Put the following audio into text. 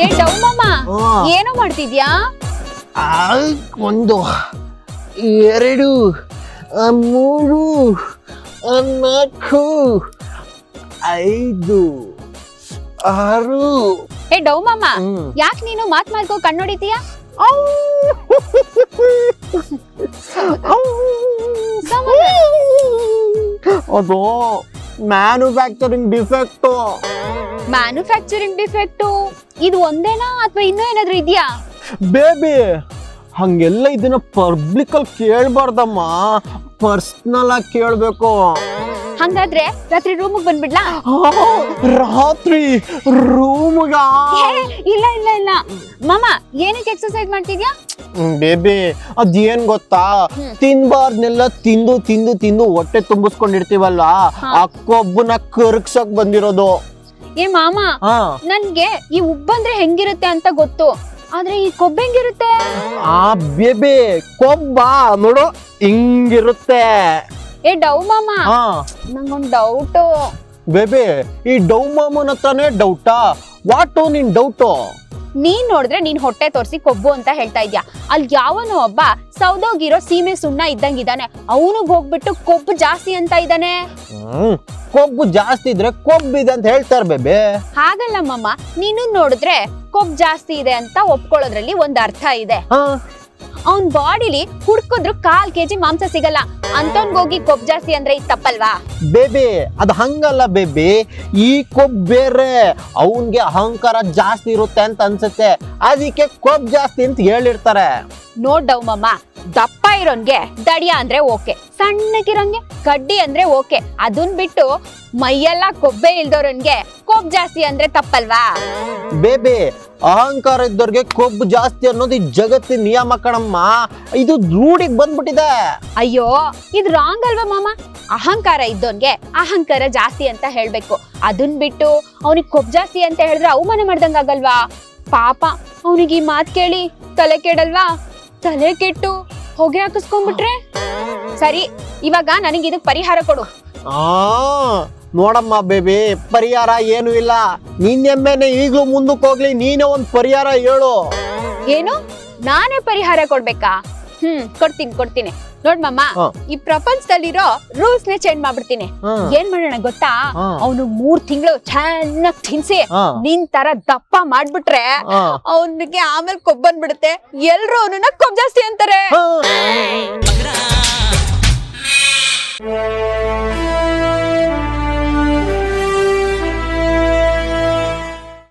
ಏ ಡವ್ ಮಾಮ ಏನೋ ಮಾಡ್ತಿದ್ಯಾ? ಒಂದು ಎರಡು ಮೂರು ನಾಲ್ಕು ಐದು ಆರು. ಏ ಡೌ ಮಾಮ ಯಾಕೆ ನೀನು ಮಾತ್ ಮಾರ್ಕೋ ಕಣ್ಣೊಡಿತೀಯಾ? ಅದು ಮ್ಯಾನುಫ್ಯಾಕ್ಚರಿಂಗ್ ಡಿಫೆಕ್ಟ್ ಮ್ಯಾನುಫ್ಯಾಕ್ಚರಿಂಗ್ ಡಿಫೆಕ್ಟು ಇದು ಒಂದೇನಾ ಅಥವಾ ಇನ್ನೂ ಏನಾದ್ರೂ ಇದೆಯಾ? ಬೇಬಿ ಹಂಗೆಲ್ಲ ಇದನ್ನ ಪಬ್ಲಿಕ್ ಅಲ್ಲಿ ಕೇಳಬಾರ್ದಮ್ಮ. ಪರ್ಸ್ನಲ್ ಆಗಿ ಕೇಳ್ಬೇಕು. ಹಂಗಾದ್ರೆ ರಾತ್ರಿ ರೂಮಿಗೆ ಬಂದ್ಬಿಡ್ಲಾ? ರಾತ್ರಿ ರೂಮ್ಗ ಇಲ್ಲ ಇಲ್ಲ ಇಲ್ಲ. ಮಾಮ ಏನಕ್ಕೆ ಎಕ್ಸರ್ಸೈಸ್ ಮಾಡ್ತಿದ್ಯಾ? ಬೇಬಿ ಅದೇನ್ ಗೊತ್ತಾ? ಹ್ಮ್. ತಿನ್ಬಾರ್ದನ್ನೆಲ್ಲ ತಿಂದು ತಿಂದು ತಿಂದು ಹೊಟ್ಟೆ ತುಂಬಿಸ್ಕೊಂಡಿರ್ತೀವಲ್ಲ ಆ ಕೊಬ್ಬನ ಕರ್ಗ್ಸಕ್ ಬಂದಿರೋದು. ಏ ಮಾಮ ನನ್ಗೆ ಈ ಉಬ್ಬಂದ್ರೆ ಹೆಂಗಿರುತ್ತೆ ಅಂತ ಗೊತ್ತು. ಆದ್ರೆ ಈ ಕೊಬ್ಬ ಹೆಂಗಿರುತ್ತೆ? ಆ ಬೇಬಿ ಕೊಬ್ಬ ನೋಡು ಹಿಂಗಿರುತ್ತೆ. ಏ ಡೌ ಮಾಮ. ಹಾ. ನಂಗೊಂದು ಡೌಟು ಬೇಬಿ ಈ ಡೌ ಮಾಮನ ಹತ್ರನೇ ಡೌಟಾ? ವಾಟು ನಿನ್ ಡೌಟು? ನೀನ್ ನೋಡಿದ್ರೆ ನೀನ್ ಹೊಟ್ಟೆ ತೋರಿಸಿ ಕೊಬ್ಬು ಅಂತ ಹೇಳ್ತಾ ಇದ್ಯಾ. ಅಲ್ಲಿ ಯಾವನೋ ಒಬ್ಬ ಸೌದೋಗಿರೋ ಸೀಮೆ ಸುಣ್ಣ ಇದ್ದಂಗಿದಾನೆ ಅವನಿಗೆ ಹೋಗ್ಬಿಟ್ಟು ಕೊಬ್ಬು ಜಾಸ್ತಿ ಅಂತ ಇದ್ದಾನೆ. ಹ್ಮ್ ಕೊಬ್ಬು ಜಾಸ್ತಿ ಇದ್ರೆ ಕೊಬ್ಬಿದೆ ಅಂತ ಹೇಳ್ತಾರೆ ಬೇಬಿ. ಹಾಗಲ್ಲ ಮಮ್ಮ ನೀನು ನೋಡಿದ್ರೆ ಕೊಬ್ಬು ಜಾಸ್ತಿ ಇದೆ ಅಂತ ಒಪ್ಕೊಳ್ಳೋದ್ರಲ್ಲಿ ಒಂದು ಅರ್ಥ ಇದೆ. ಹಾ. ಅವನ್ ಬಾಡಿಲಿ ಹುಡ್ಕಿದ್ರು ಕಾಲ್ ಕೆಜಿ ಮಾಂಸ ಸಿಗಲ್ಲ. ಅಂತವ್ನ್ಗೋಗಿ ಕೊಬ್ ಜಾಸ್ತಿ ಅಂದ್ರೆ ಇದು ತಪ್ಪಲ್ವಾ? ಬೇಬಿ ಅದು ಹಂಗಲ್ಲ ಬೇಬಿ. ಈ ಕೊಬ್ ಬೇರೆ ಅವನ್ಗೆ ಅಹಂಕಾರ ಜಾಸ್ತಿ ಇರುತ್ತೆ ಅಂತ ಅನ್ಸುತ್ತೆ. ಅದಕ್ಕೆ ಕೊಬ್ ಜಾಸ್ತಿ ಅಂತ ಹೇಳಿರ್ತಾರೆ. ನೋಡ್ ಮಮ್ಮ ದಪ್ಪ ಇರೋನ್ಗೆ ದಡಿಯ ಅಂದ್ರೆ ಓಕೆ ಸಣ್ಣಗಿರೋನ್ಗೆ ಕಡ್ಡಿ ಅಂದ್ರೆ ಓಕೆ ಅದನ್ ಬಿಟ್ಟು ಮೈಯೆಲ್ಲ ಕೊಬ್ಬೆ ಇಲ್ದೋರನ್ಗೆ ಕೊಬ್ಬು ಜಾಸ್ತಿ ಅಂದ್ರೆ ತಪ್ಪಲ್ವಾ? ಬೇಬಿ ಅಹಂಕಾರ ಇದ್ದವ್ರಿಗೆ ಕೊಬ್ಬು ಜಾಸ್ತಿ ಅನ್ನೋದು ಈ ಜಗತ್ತಿನ ನಿಯಮ ಕಣಮ್ಮ ಇದು ರೂಢಿಗೆ ಬಂದ್ಬಿಟ್ಟಿದೆ. ಅಯ್ಯೋ ಇದು ರಾಂಗ್ ಅಲ್ವಾ ಮಾಮ? ಅಹಂಕಾರ ಇದ್ದೋನ್ಗೆ ಅಹಂಕಾರ ಜಾಸ್ತಿ ಅಂತ ಹೇಳ್ಬೇಕು ಅದನ್ ಬಿಟ್ಟು ಅವನಿಗೆ ಕೊಬ್ಬು ಜಾಸ್ತಿ ಅಂತ ಹೇಳಿದ್ರೆ ಅವಮಾನ ಮಾಡ್ದಂಗಾಗಲ್ವಾ ಪಾಪ ಅವನಿಗೆ ಈ ಮಾತ್ ಕೇಳಿ ತಲೆ ಕೆಡಲ್ವಾ? ತಲೆ ಕೆಟ್ಟು ಹೊಗೆ ಹಾಕಿಸ್ಕೊಂಡ್ಬಿಟ್ರೆ? ಸರಿ ಇವಾಗ ನನಗೆ ಇದಕ್ಕೆ ಪರಿಹಾರ ಕೊಡು. ಆ ನೋಡಮ್ಮ ಬೇಬಿ ಪರಿಹಾರ ಏನು ಇಲ್ಲ. ನಿನ್ನೆಮ್ಮೆನೆ ಈಗಲೂ ಈಗ್ಲೂ ಮುಂದಕ್ಕೆ ಹೋಗ್ಲಿ ನೀನೇ ಒಂದು ಪರಿಹಾರ ಹೇಳು. ಏನು? ನಾನೇ ಪರಿಹಾರ ಕೊಡ್ಬೇಕಾ? ಹ್ಮ್ ಕೊಡ್ತೀನಿ ಕೊಡ್ತೀನಿ. ನೋಡ್ ಮಾಮ ಈ ಪ್ರಪಂಚದಲ್ಲಿರೋ ರೂಲ್ಸ್ ನೇ ಚೇಂಜ್ ಮಾಡ್ಬಿಡ್ತೀನಿ. ಏನ್ ಮಾಡೋಣ ಗೊತ್ತಾ? ಅವನು ಮೂರ್ ತಿಂಗಳು ಚೆನ್ನಾಗ್ ತಿನ್ಸಿ ನಿನ್ ತರ ದಪ್ಪ ಮಾಡ್ಬಿಟ್ರೆ ಅವನಿಗೆ ಆಮೇಲೆ ಕೊಬ್ಬನ್ ಬಿಡುತ್ತೆ ಎಲ್ರು ಅವನನ್ನ ಕೊಬ್ಬ ಜಾಸ್ತಿ ಅಂತಾರೆ.